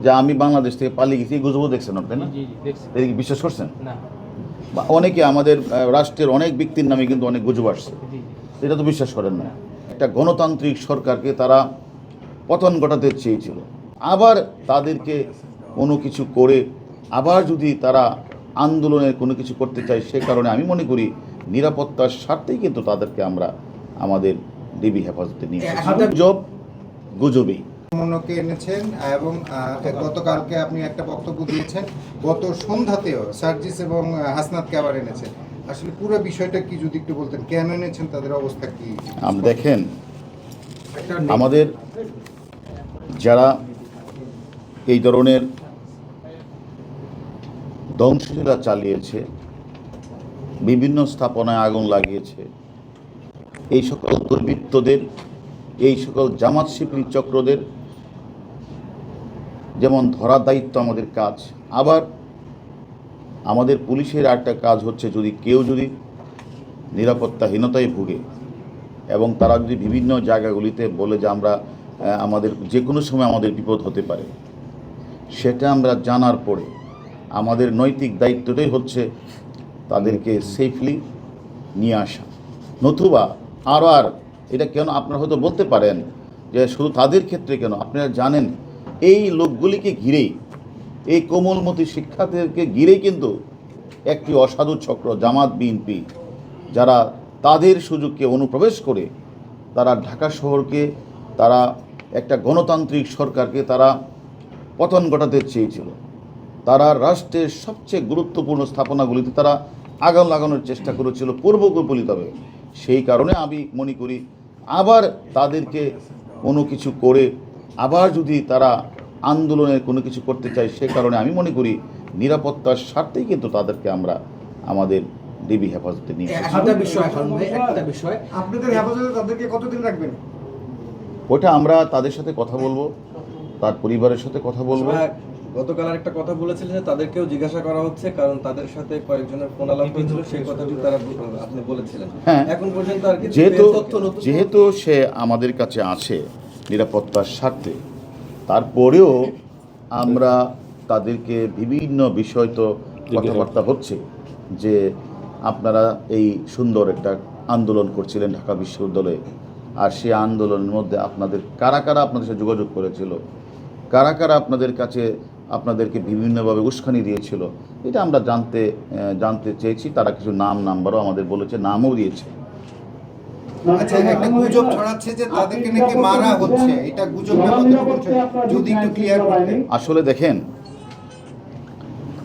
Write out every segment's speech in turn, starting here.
যে আমি বাংলাদেশ থেকে পালিয়ে গেছি এই গুজবও দেখছেন আপনি না? জি জি দেখছি। এটা কি বিশ্বাস করছেন? না। বা অনেকে আমাদের রাষ্ট্রের অনেক ব্যক্তির নামে কিন্তু অনেক গুজব আসছে। এটা তো বিশ্বাস করেন না। একটা গণতান্ত্রিক সরকারকে তারা পতন ঘটাতে চেয়েছিল। আবার তাদেরকে কোনো কিছু করে আবার যদি তারা আন্দোলনের কোনো কিছু করতে চায় সে কারণে আমি মনে করি নিরাপত্তার স্বার্থেই কিন্তু তাদেরকে আমরা আমাদের ডিবি হেফাজতে নিয়ে। গুজব গুজবেই। মনকে এনেছেন এবং গতকালকে আপনি একটা বক্তব্য দিয়েছেন। গত সন্ধ্যাতেও সার্জিস এবং হাসনাতকে আবার এনেছেন। আসলে পুরো বিষয়টা কি যদি একটু বলতেন কেন এনেছেন তাদের অবস্থা কি? আমরা দেখেন আমাদের যারা এই ধরনের ধ্বংসলীলা চালিয়েছে বিভিন্ন স্থাপনায় আগুন লাগিয়েছে এই সকল দুর্বৃত্তদের এই সকল জামাত শিবির চক্রদের যেমন ধরার দায়িত্ব আমাদের কাজ, আবার আমাদের পুলিশের একটা কাজ হচ্ছে যদি কেউ যদি নিরাপত্তাহীনতায় ভুগে এবং তারা যদি বিভিন্ন জায়গাগুলিতে বলে যে আমরা আমাদের যে কোনো সময় আমাদের বিপদ হতে পারে, সেটা আমরা জানার পরে আমাদের নৈতিক দায়িত্বটাই হচ্ছে তাদেরকে সেফলি নিয়ে আসা। নতুবা আরও আর এটা কেন আপনারা হয়তো বলতে পারেন যে শুধু তাদের ক্ষেত্রে কেন? আপনারা জানেন, এই লোকগুলিকে ঘিরেই, এই কোমলমতি শিক্ষার্থীদেরকে ঘিরেই কিন্তু একটি অসাধু চক্র, জামাত, বিএনপি, যারা তাদের সুযোগকে অনুপ্রবেশ করে তারা ঢাকা শহরকে, তারা একটা গণতান্ত্রিক সরকারকে তারা পতন ঘটাতে চেয়েছিল। তারা রাষ্ট্রের সবচেয়ে গুরুত্বপূর্ণ স্থাপনাগুলিতে তারা আগাম লাগানোর চেষ্টা করেছিল পূর্বকল্পিতভাবে সেই কারণে আমি মনে করি আবার তাদেরকে কোনো কিছু করে আবার যদি তারা আন্দোলনের কোনো কিছু করতে চায় সে কারণে আমি মনে করি নিরাপত্তার স্বার্থেই কিন্তু তাদেরকে আমরা আমাদের ডিবি হেফাজতে নিয়ে এসেছি। একটা বিষয় একটা বিষয় আপনাদের হেফাজতে তাদেরকে কতদিন রাখবেন? ওটা আমরা তাদের সাথে কথা বলব তার পরিবারের সাথে কথা বলব। গতকাল একটা কথা বলেছিলেন যে তাদেরকেও জিজ্ঞাসা করা হচ্ছে কারণ তাদের সাথে কয়েকজনের ফোন আলাপ হয়েছিল সেই কথাটি তারা আপনি বলেছিলেন হ্যাঁ। এখন পর্যন্ত আর কিছু যেহেতু তথ্য নতুন যেহেতু সে আমাদের কাছে আছে নিরাপত্তার স্বার্থে তারপরেও আমরা তাদেরকে বিভিন্ন বিষয় তো কথাবার্তা হচ্ছে যে আপনারা এই সুন্দর একটা আন্দোলন করছিলেন ঢাকা বিশ্ববিদ্যালয়ে আর সেই আন্দোলনের মধ্যে আপনাদের কারা কারা আপনাদের সাথে যোগাযোগ করেছিল কারা কারা আপনাদের কাছে আপনাদেরকে বিভিন্নভাবে উস্কানি দিয়েছিল। এটা আমরা জানতে জানতে চেয়েছি। তারা কিছু নাম নাম্বারও আমাদের বলেছে নামও দিয়েছে। আচ্ছা একটা গুজব ছড়াচ্ছে যে তাদেরকে নাকি মারা হচ্ছে। এটা গুজবটা যদি একটু ক্লিয়ার করতেন আসলে দেখেন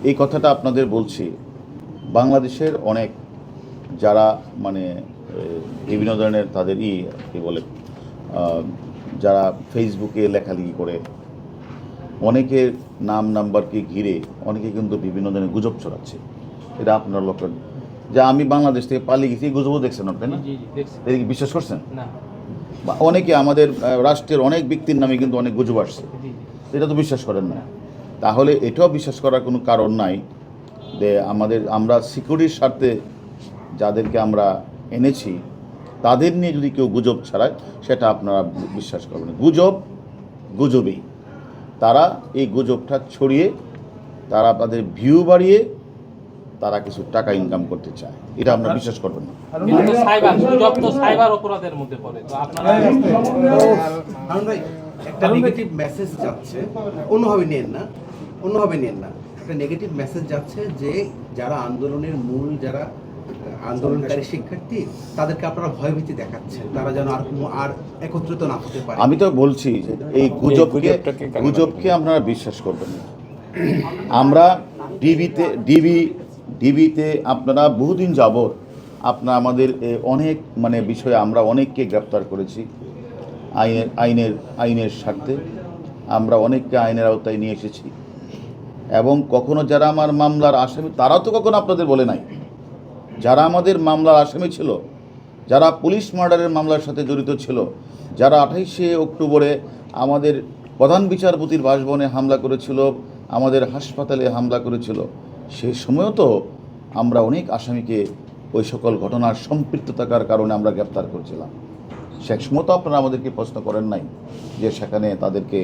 এই কথাটা আপনাদের বলছি বাংলাদেশের অনেক যারা মানে বিভিন্ন ধরনের তাদের ই কী বলে যারা ফেসবুকে লেখালেখি করে অনেকের নাম নাম্বারকে ঘিরে অনেকে কিন্তু বিভিন্ন ধরনের গুজব ছড়াচ্ছে। এটা আপনার লক্ষ্য যে আমি বাংলাদেশ থেকে পালিয়ে গেছি গুজবও দেখছেন আপনি না? জি জি এটা কি বিশ্বাস করছেন? না। বা অনেকে আমাদের রাষ্ট্রের অনেক ব্যক্তির নামে কিন্তু অনেক গুজব আসছে। এটা তো বিশ্বাস করেন না। তাহলে এটাও বিশ্বাস করার কোনো কারণ নাই যে আমাদের আমরা সিকিউরিটির স্বার্থে যাদেরকে আমরা এনেছি তাদের নিয়ে যদি কেউ গুজব ছাড়ায় সেটা আপনারা বিশ্বাস করবেন গুজব গুজবেই। তারা এই গুজবটা ছড়িয়ে তারা তাদের ভিউ বাড়িয়ে তারা কিছু টাকা ইনকাম করতে চায়। এটা আমরা বিশ্বাস করবেন না। এটা তো সাইবার গুজব তো সাইবার অপরাধের মধ্যে পড়ে তো আপনারা হারুন ভাই একটা নেগেটিভ মেসেজ যাচ্ছে অন্যভাবে নেন না অন্যভাবে নেন না। একটা নেগেটিভ মেসেজ যাচ্ছে যে যারা আন্দোলনের মূল যারা আন্দোলনকারী শিক্ষার্থী তাদেরকে আপনারা ভয়ভীতি দেখাচ্ছেন। তারা যেন আর আর একত্রিত না হতে পারে। আমি তো বলছি যে এই গুজবকে গুজবকে আপনারা বিশ্বাস করবেন না। আমরা ডিবিতে ডিবি ডিবিতে আপনারা বহুদিন যাবৎ আপনারা আমাদের এ, অনেক মানে বিষয়ে আমরা অনেককে গ্রেপ্তার করেছি আইনের আইনের আইনের স্বার্থে। আমরা অনেককে আইনের আওতায় নিয়ে এসেছি। এবং কখনো যারা আমার মামলার আসামি তারাও তো কখনো আপনাদের বলে নাই। যারা আমাদের মামলার আসামি ছিল, যারা পুলিশ মার্ডারের মামলার সাথে জড়িত ছিল, যারা আঠাইশে অক্টোবরে আমাদের প্রধান বিচারপতির বাসভবনে হামলা করেছিল, আমাদের হাসপাতালে হামলা করেছিল সেই সময়ও তো আমরা অনেক আসামিকে ওই সকল ঘটনার সম্পৃক্ত থাকার কারণে আমরা গ্রেপ্তার করছিলাম। সে সময় তো আপনারা আমাদেরকে প্রশ্ন করেন নাই যে সেখানে তাদেরকে,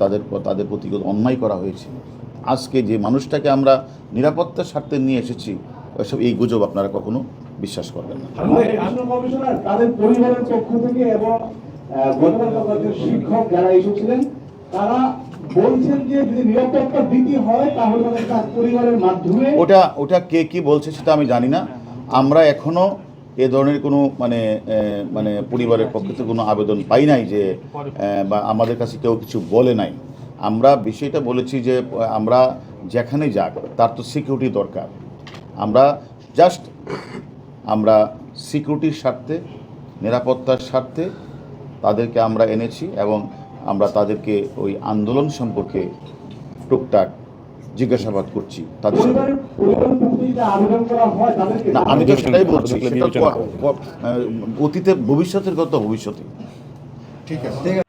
তাদের তাদের প্রতি অন্যায় করা হয়েছে। আজকে যে মানুষটাকে আমরা নিরাপত্তার স্বার্থে নিয়ে এসেছি ওসব এই গুজব আপনারা কখনো বিশ্বাস করবেন না। তাদের পরিবারের পক্ষ থেকে এবং আহ, গতকাল কলেজের শিক্ষক যারা এসেছিলেন তারা বলছেন যে যদি নিরাপত্তা দিতে হয় তাহলে তাদের পরিবারের মাধ্যমে। ওটা ওটা কে কি বলছে সেটা আমি জানি না। আমরা এখনও এ ধরনের কোনো মানে মানে পরিবারের পক্ষ থেকে কোনো আবেদন পাই নাই যে বা আমাদের কাছে কেউ কিছু বলে নাই। আমরা বিষয়টা বলেছি যে আমরা যেখানে যাক তার তো সিকিউরিটি দরকার। আমরা জাস্ট আমরা সিকিউরিটির স্বার্থে নিরাপত্তার স্বার্থে তাদেরকে আমরা এনেছি এবং আমরা তাদেরকে ওই আন্দোলন সম্পর্কে টুকটাক জিজ্ঞাসাবাদ করছি তাদের হয় না আমি তো সেটাই বলছি অতীতে ভবিষ্যতের কথা ভবিষ্যতে ঠিক আছে।